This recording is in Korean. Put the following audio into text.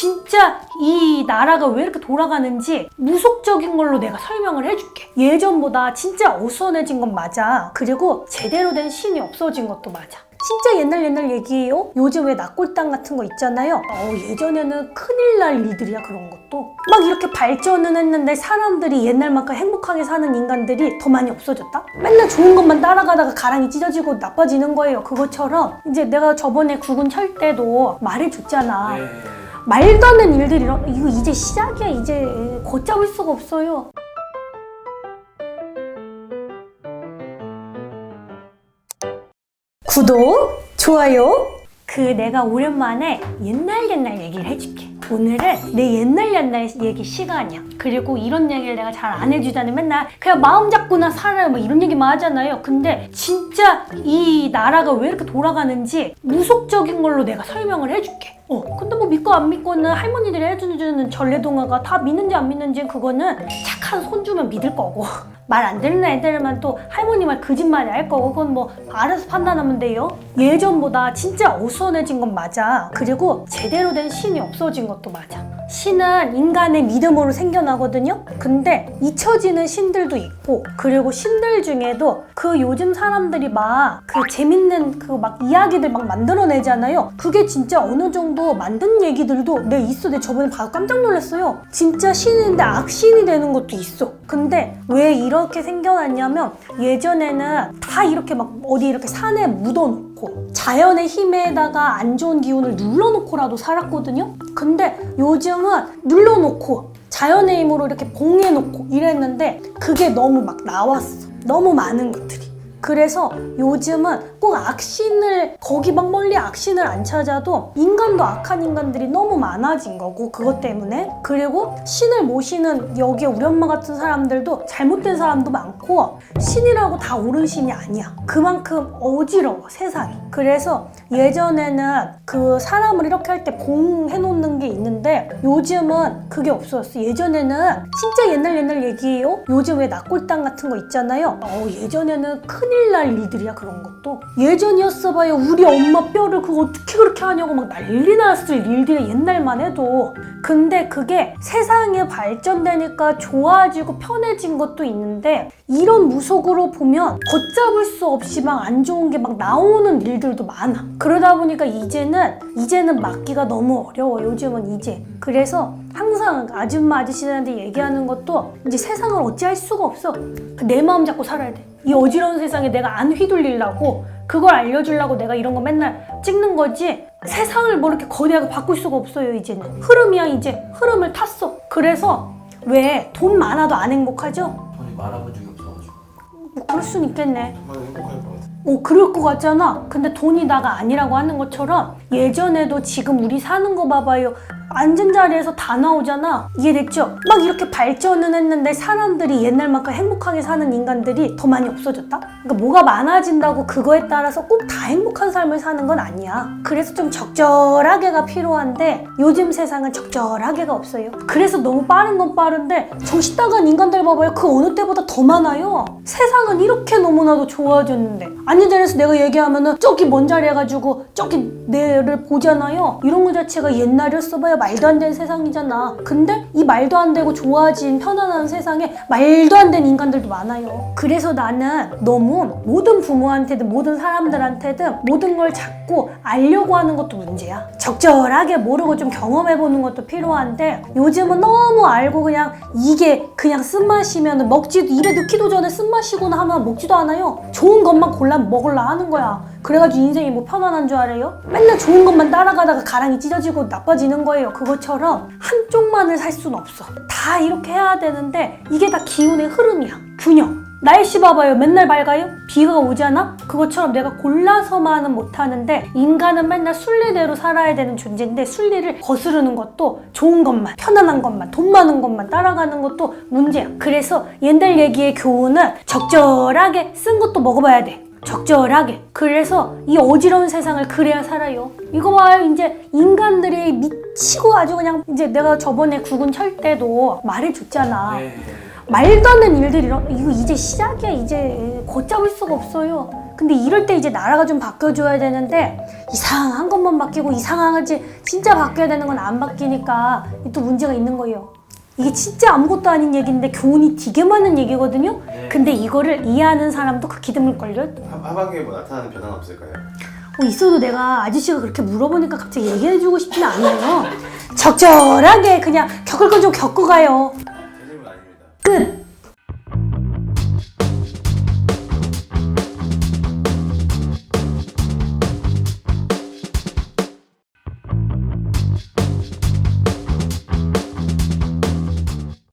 진짜 이 나라가 왜 이렇게 돌아가는지 무속적인 걸로 내가 설명을 해줄게. 예전보다 진짜 어수선해진 건 맞아. 그리고 제대로 된 신이 없어진 것도 맞아. 진짜 옛날 옛날 얘기예요. 요즘 왜 낙골당 같은 거 있잖아요. 어, 예전에는 큰일 날 일들이야 그런 것도. 막 이렇게 발전은 했는데 사람들이 옛날만큼 행복하게 사는 인간들이 더 많이 없어졌다? 맨날 좋은 것만 따라가다가 가랑이 찢어지고 나빠지는 거예요. 그것처럼 이제 내가 저번에 국은 철 때도 말해줬잖아. 네. 말도 안 되는 일들이 일어 이거 이제 시작이야. 이제 걷잡을 수가 없어요. 구독 좋아요. 그 내가 오랜만에 옛날 옛날 얘기를 해줄게. 오늘은 내 옛날 옛날 얘기 시간이야. 그리고 이런 얘기를 내가 잘 안 해주자니 맨날 그냥 마음 잡고나 살아요. 뭐 이런 얘기만 하잖아요. 근데 진짜 이 나라가 왜 이렇게 돌아가는지 무속적인 걸로 내가 설명을 해줄게 어, 근데 뭐 믿고 안 믿고는 할머니들이 해주는 전래동화가 다 믿는지 안 믿는지 그거는 착한 손주면 믿을 거고 말 안 듣는 애들만 또 할머니 말 거짓말이 할 거고 그건 뭐 알아서 판단하면 돼요. 예전보다 진짜 어수선해진 건 맞아. 그리고 제대로 된 신이 없어진 것도 맞아. 신은 인간의 믿음으로 생겨나거든요. 근데 잊혀지는 신들도 있고 그리고 신들 중에도 그 요즘 사람들이 막 그 재밌는 그 막 이야기들 막 만들어내잖아요. 그게 진짜 어느 정도 만든 얘기들도 내 있어. 내 저번에 봐서 깜짝 놀랐어요. 진짜 신인데 악신이 되는 것도 있어. 근데 왜 이렇게 생겨났냐면 예전에는 다 이렇게 막 어디 이렇게 산에 묻어놓고 자연의 힘에다가 안 좋은 기운을 눌러놓고라도 살았거든요. 근데 요즘은 눌러놓고 자연의 힘으로 이렇게 봉해놓고 이랬는데 그게 너무 막 나왔어. 너무 많은 것들이. 그래서 요즘은 꼭 악신을 거기 막 멀리 악신을 안 찾아도 인간도 악한 인간들이 너무 많아진 거고 그것 때문에. 그리고 신을 모시는 여기 우리 엄마 같은 사람들도 잘못된 사람도 많고 신이라고 다 옳은 신이 아니야. 그만큼 어지러워 세상이. 그래서 예전에는 그 사람을 이렇게 할 때 봉 해 놓는 게 있는데 요즘은 그게 없어졌어. 예전에는 진짜 옛날 옛날 얘기예요. 요즘 왜 낙골당 같은 거 있잖아요. 어, 예전에는 큰일 날 일들이야 그런 것도. 예전이었어 봐요. 우리 엄마 뼈를 그거 어떻게 그렇게 하냐고 막 난리 났을 일들이 옛날만 해도. 근데 그게 세상이 발전되니까 좋아지고 편해진 것도 있는데 이런 무속으로 보면 걷잡을 수 없이 막 안 좋은 게 막 나오는 일들도 많아. 그러다 보니까 이제는 이제는 막기가 너무 어려워 요즘은 이제 그래서 항상 아줌마 아저씨들한테 얘기하는 것도 이제 세상을 어찌할 수가 없어. 내 마음 잡고 살아야 돼. 이 어지러운 세상에 내가 안 휘둘리려고 그걸 알려주려고 내가 이런 거 맨날 찍는 거지 세상을 뭐 이렇게 거대하게 바꿀 수가 없어요 이제는. 흐름이야 이제. 흐름을 탔어. 그래서 왜 돈 많아도 안 행복하죠? 돈이 많아본 적이 없어가지고. 뭐 그럴 순 있겠네. 정말 행복할 것 같아. 어, 그럴 것 같잖아. 근데 돈이 나가 아니라고 하는 것처럼 예전에도 지금 우리 사는 거 봐봐요. 앉은 자리에서 다 나오잖아. 이해됐죠? 막 이렇게 발전은 했는데 사람들이 옛날만큼 행복하게 사는 인간들이 더 많이 없어졌다? 그러니까 뭐가 많아진다고 그거에 따라서 꼭 다 행복한 삶을 사는 건 아니야. 그래서 좀 적절하게가 필요한데 요즘 세상은 적절하게가 없어요. 그래서 너무 빠른 건 빠른데 정신 나간 인간들 봐봐요. 그 어느 때보다 더 많아요. 세상은 이렇게 너무나도 좋아졌는데 앉은 자리에서 내가 얘기하면은 저기 먼 자리 해가지고 저기 내를 보잖아요. 이런 거 자체가 옛날이었어 봐야 말도 안 되는 세상이잖아. 근데 이 말도 안 되고 좋아진 편안한 세상에 말도 안 되는 인간들도 많아요. 그래서 나는 너무 모든 부모한테든 모든 사람들한테든 모든 걸 자꾸 알려고 하는 것도 문제야. 적절하게 모르고 좀 경험해보는 것도 필요한데 요즘은 너무 알고 그냥 이게 그냥 쓴맛이면 먹지도 입에 넣기도 전에 쓴맛이구나 하면 먹지도 않아요. 좋은 것만 골라 먹으려 하는 거야. 그래가지고 인생이 뭐 편안한 줄 알아요? 맨날 좋은 것만 따라가다가 가랑이 찢어지고 나빠지는 거예요. 그것처럼 한쪽만을 살 수는 없어. 다 이렇게 해야 되는데 이게 다 기운의 흐름이야. 균형. 날씨 봐봐요. 맨날 밝아요? 비가 오잖아? 그것처럼 내가 골라서만은 못하는데 인간은 맨날 순리대로 살아야 되는 존재인데 순리를 거스르는 것도 좋은 것만, 편안한 것만, 돈 많은 것만 따라가는 것도 문제야. 그래서 옛날 얘기의 교훈은 적절하게 쓴 것도 먹어봐야 돼. 적절하게. 그래서 이 어지러운 세상을 그래야 살아요. 이거 봐요. 이제 인간들이 미치고 아주 그냥 이제 내가 저번에 국은 철 때도 말해줬잖아. 네. 말도 안 되는 일들이 일어 이거 이제 시작이야 이제 걷잡을 수가 없어요 근데 이럴 때 이제 나라가 좀 바뀌어줘야 되는데 이상한 것만 바뀌고 이상하지 진짜 바뀌어야 되는 건 안 바뀌니까 또 문제가 있는 거예요. 이게 진짜 아무것도 아닌 얘기인데 교훈이 되게 많은 얘기거든요. 근데 이거를 이해하는 사람도 극히 드물걸요. 하- 하반기에 뭐 나타나는 변화는 없을까요? 어, 있어도 내가 아저씨가 그렇게 물어보니까 갑자기 얘기해주고 싶지는 않아요. 적절하게 그냥 겪을 건 좀 겪고 가요.